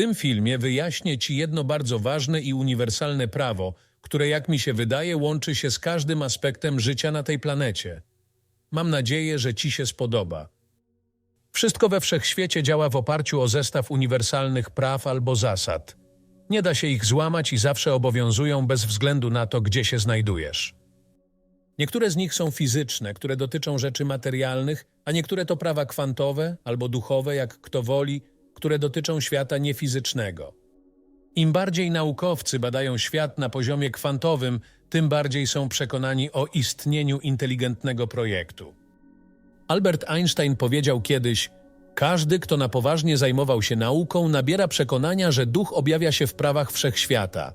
tym filmie wyjaśnię Ci jedno bardzo ważne i uniwersalne prawo, które, jak mi się wydaje, łączy się z każdym aspektem życia na tej planecie. Mam nadzieję, że Ci się spodoba. Wszystko we wszechświecie działa w oparciu o zestaw uniwersalnych praw albo zasad. Nie da się ich złamać i zawsze obowiązują bez względu na to, gdzie się znajdujesz. Niektóre z nich są fizyczne, które dotyczą rzeczy materialnych, a niektóre to prawa kwantowe albo duchowe, jak kto woli, które dotyczą świata niefizycznego. Im bardziej naukowcy badają świat na poziomie kwantowym, tym bardziej są przekonani o istnieniu inteligentnego projektu. Albert Einstein powiedział kiedyś: Każdy, kto na poważnie zajmował się nauką, nabiera przekonania, że duch objawia się w prawach wszechświata.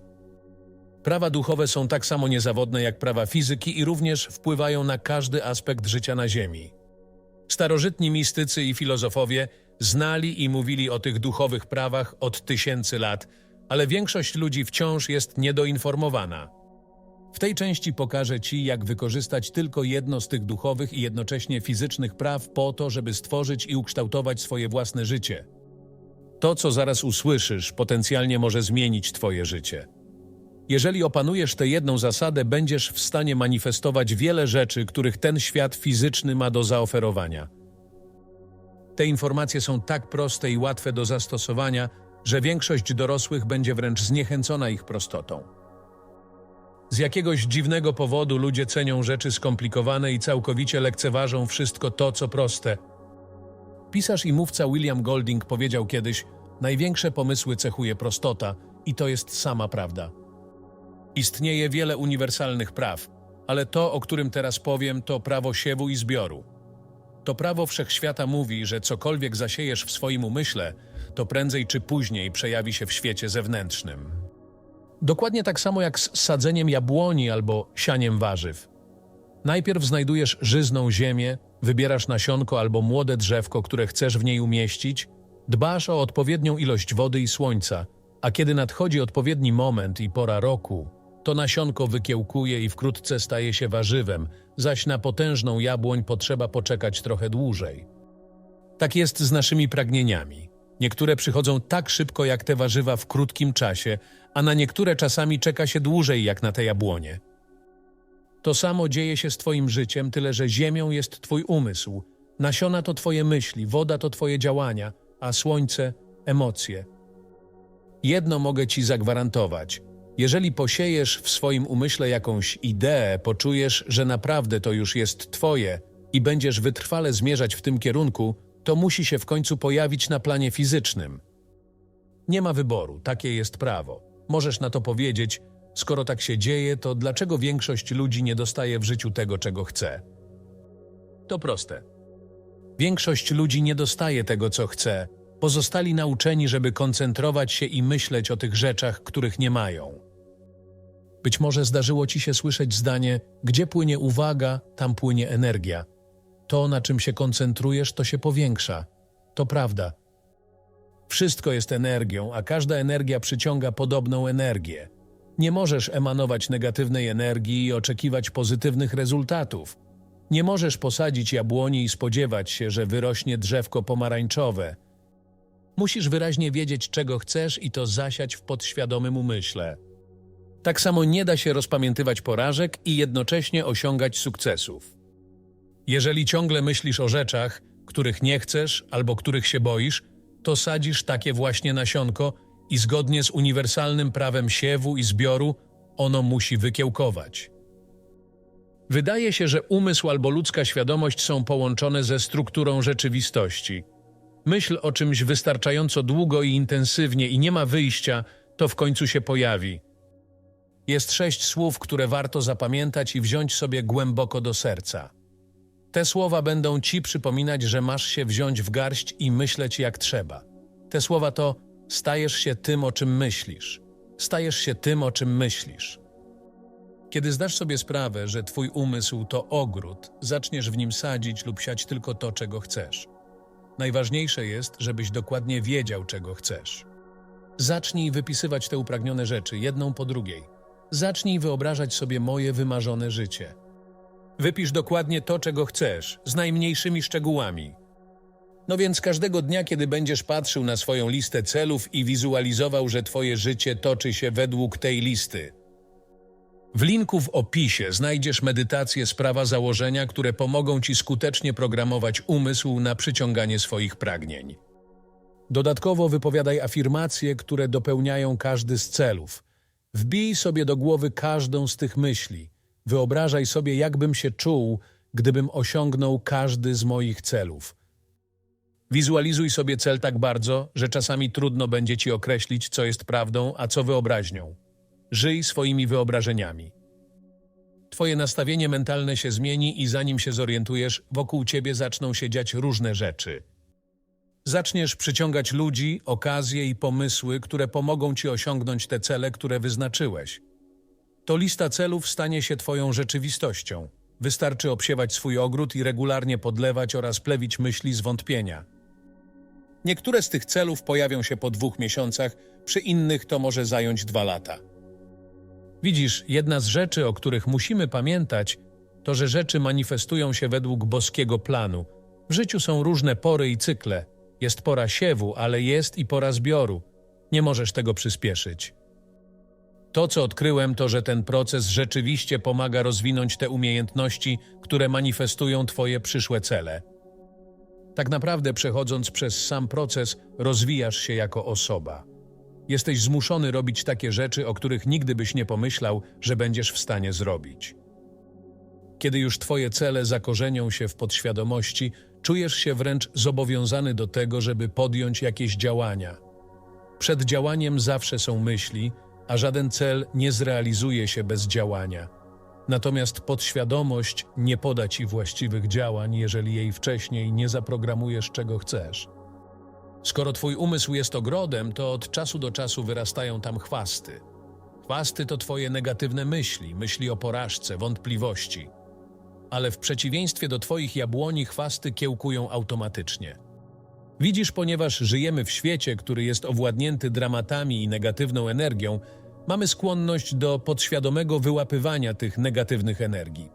Prawa duchowe są tak samo niezawodne jak prawa fizyki i również wpływają na każdy aspekt życia na Ziemi. Starożytni mistycy i filozofowie znali i mówili o tych duchowych prawach od tysięcy lat, ale większość ludzi wciąż jest niedoinformowana. W tej części pokażę Ci, jak wykorzystać tylko jedno z tych duchowych i jednocześnie fizycznych praw po to, żeby stworzyć i ukształtować swoje własne życie. To, co zaraz usłyszysz, potencjalnie może zmienić Twoje życie. Jeżeli opanujesz tę jedną zasadę, będziesz w stanie manifestować wiele rzeczy, których ten świat fizyczny ma do zaoferowania. Te informacje są tak proste i łatwe do zastosowania, że większość dorosłych będzie wręcz zniechęcona ich prostotą. Z jakiegoś dziwnego powodu ludzie cenią rzeczy skomplikowane i całkowicie lekceważą wszystko to, co proste. Pisarz i mówca William Golding powiedział kiedyś: Największe pomysły cechuje prostota, i to jest sama prawda. Istnieje wiele uniwersalnych praw, ale to, o którym teraz powiem, to prawo siewu i zbioru. To prawo wszechświata mówi, że cokolwiek zasiejesz w swoim umyśle, to prędzej czy później przejawi się w świecie zewnętrznym. Dokładnie tak samo jak z sadzeniem jabłoni albo sianiem warzyw. Najpierw znajdujesz żyzną ziemię, wybierasz nasionko albo młode drzewko, które chcesz w niej umieścić, dbasz o odpowiednią ilość wody i słońca, a kiedy nadchodzi odpowiedni moment i pora roku, to nasionko wykiełkuje i wkrótce staje się warzywem, zaś na potężną jabłoń potrzeba poczekać trochę dłużej. Tak jest z naszymi pragnieniami. Niektóre przychodzą tak szybko jak te warzywa w krótkim czasie, a na niektóre czasami czeka się dłużej jak na te jabłonie. To samo dzieje się z Twoim życiem, tyle że ziemią jest Twój umysł, nasiona to Twoje myśli, woda to Twoje działania, a słońce emocje. Jedno mogę Ci zagwarantować. Jeżeli posiejesz w swoim umyśle jakąś ideę, poczujesz, że naprawdę to już jest Twoje i będziesz wytrwale zmierzać w tym kierunku, to musi się w końcu pojawić na planie fizycznym. Nie ma wyboru, takie jest prawo. Możesz na to powiedzieć, skoro tak się dzieje, to dlaczego większość ludzi nie dostaje w życiu tego, czego chce? To proste. Większość ludzi nie dostaje tego, co chce. Pozostali nauczeni, żeby koncentrować się i myśleć o tych rzeczach, których nie mają. Być może zdarzyło ci się słyszeć zdanie: Gdzie płynie uwaga, tam płynie energia. To, na czym się koncentrujesz, to się powiększa. To prawda. Wszystko jest energią, a każda energia przyciąga podobną energię. Nie możesz emanować negatywnej energii i oczekiwać pozytywnych rezultatów. Nie możesz posadzić jabłoni i spodziewać się, że wyrośnie drzewko pomarańczowe. Musisz wyraźnie wiedzieć, czego chcesz i to zasiać w podświadomym umyśle. Tak samo nie da się rozpamiętywać porażek i jednocześnie osiągać sukcesów. Jeżeli ciągle myślisz o rzeczach, których nie chcesz albo których się boisz, to sadzisz takie właśnie nasionko i zgodnie z uniwersalnym prawem siewu i zbioru ono musi wykiełkować. Wydaje się, że umysł albo ludzka świadomość są połączone ze strukturą rzeczywistości. Myśl o czymś wystarczająco długo i intensywnie i nie ma wyjścia, to w końcu się pojawi. Jest sześć słów, które warto zapamiętać i wziąć sobie głęboko do serca. Te słowa będą ci przypominać, że masz się wziąć w garść i myśleć jak trzeba. Te słowa to stajesz się tym, o czym myślisz. Stajesz się tym, o czym myślisz. Kiedy zdasz sobie sprawę, że twój umysł to ogród, zaczniesz w nim sadzić lub siać tylko to, czego chcesz. Najważniejsze jest, żebyś dokładnie wiedział, czego chcesz. Zacznij wypisywać te upragnione rzeczy, jedną po drugiej. Zacznij wyobrażać sobie moje wymarzone życie. Wypisz dokładnie to, czego chcesz, z najmniejszymi szczegółami. No więc każdego dnia, kiedy będziesz patrzył na swoją listę celów i wizualizował, że twoje życie toczy się według tej listy. W linku w opisie znajdziesz medytacje z prawa założenia, które pomogą ci skutecznie programować umysł na przyciąganie swoich pragnień. Dodatkowo wypowiadaj afirmacje, które dopełniają każdy z celów. Wbij sobie do głowy każdą z tych myśli. Wyobrażaj sobie, jakbym się czuł, gdybym osiągnął każdy z moich celów. Wizualizuj sobie cel tak bardzo, że czasami trudno będzie ci określić, co jest prawdą, a co wyobraźnią. Żyj swoimi wyobrażeniami. Twoje nastawienie mentalne się zmieni i zanim się zorientujesz, wokół ciebie zaczną się dziać różne rzeczy. Zaczniesz przyciągać ludzi, okazje i pomysły, które pomogą ci osiągnąć te cele, które wyznaczyłeś. To lista celów stanie się twoją rzeczywistością. Wystarczy obsiewać swój ogród i regularnie podlewać oraz plewić myśli zwątpienia. Niektóre z tych celów pojawią się po dwóch miesiącach, przy innych to może zająć dwa lata. Widzisz, jedna z rzeczy, o których musimy pamiętać, to że rzeczy manifestują się według boskiego planu. W życiu są różne pory i cykle. Jest pora siewu, ale jest i pora zbioru. Nie możesz tego przyspieszyć. To, co odkryłem, to, że ten proces rzeczywiście pomaga rozwinąć te umiejętności, które manifestują Twoje przyszłe cele. Tak naprawdę, przechodząc przez sam proces, rozwijasz się jako osoba. Jesteś zmuszony robić takie rzeczy, o których nigdy byś nie pomyślał, że będziesz w stanie zrobić. Kiedy już Twoje cele zakorzenią się w podświadomości, czujesz się wręcz zobowiązany do tego, żeby podjąć jakieś działania. Przed działaniem zawsze są myśli, a żaden cel nie zrealizuje się bez działania. Natomiast podświadomość nie poda ci właściwych działań, jeżeli jej wcześniej nie zaprogramujesz, czego chcesz. Skoro twój umysł jest ogrodem, to od czasu do czasu wyrastają tam chwasty. Chwasty to twoje negatywne myśli, myśli o porażce, wątpliwości. Ale w przeciwieństwie do twoich jabłoni chwasty kiełkują automatycznie. Widzisz, ponieważ żyjemy w świecie, który jest owładnięty dramatami i negatywną energią, mamy skłonność do podświadomego wyłapywania tych negatywnych energii.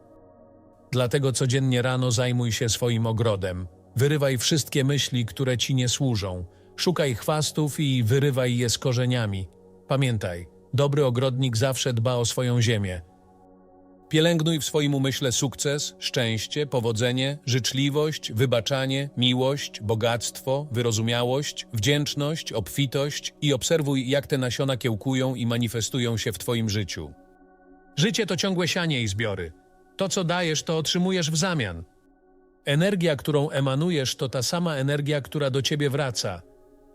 Dlatego codziennie rano zajmuj się swoim ogrodem. Wyrywaj wszystkie myśli, które ci nie służą. Szukaj chwastów i wyrywaj je z korzeniami. Pamiętaj, dobry ogrodnik zawsze dba o swoją ziemię. Pielęgnuj w swoim umyśle sukces, szczęście, powodzenie, życzliwość, wybaczanie, miłość, bogactwo, wyrozumiałość, wdzięczność, obfitość i obserwuj, jak te nasiona kiełkują i manifestują się w Twoim życiu. Życie to ciągłe sianie i zbiory. To, co dajesz, to otrzymujesz w zamian. Energia, którą emanujesz, to ta sama energia, która do Ciebie wraca.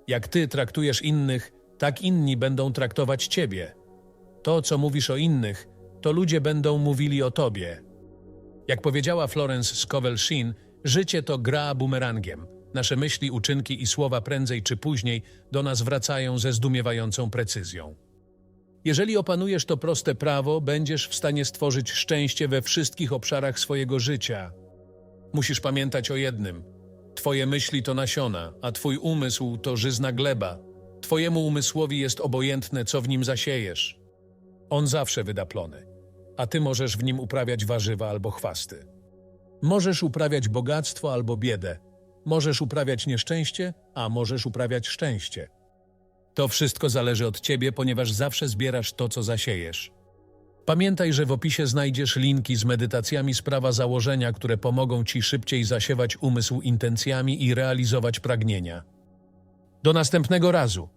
Jak Ty traktujesz innych, tak inni będą traktować Ciebie. To, co mówisz o innych, to ludzie będą mówili o tobie. Jak powiedziała Florence Scovel-Sheen, życie to gra bumerangiem. Nasze myśli, uczynki i słowa prędzej czy później do nas wracają ze zdumiewającą precyzją. Jeżeli opanujesz to proste prawo, będziesz w stanie stworzyć szczęście we wszystkich obszarach swojego życia. Musisz pamiętać o jednym. Twoje myśli to nasiona, a twój umysł to żyzna gleba. Twojemu umysłowi jest obojętne, co w nim zasiejesz. On zawsze wyda plony a ty możesz w nim uprawiać warzywa albo chwasty. Możesz uprawiać bogactwo albo biedę. Możesz uprawiać nieszczęście, a możesz uprawiać szczęście. To wszystko zależy od ciebie, ponieważ zawsze zbierasz to, co zasiejesz. Pamiętaj, że w opisie znajdziesz linki z medytacjami z prawa założenia, które pomogą ci szybciej zasiewać umysł intencjami i realizować pragnienia. Do następnego razu.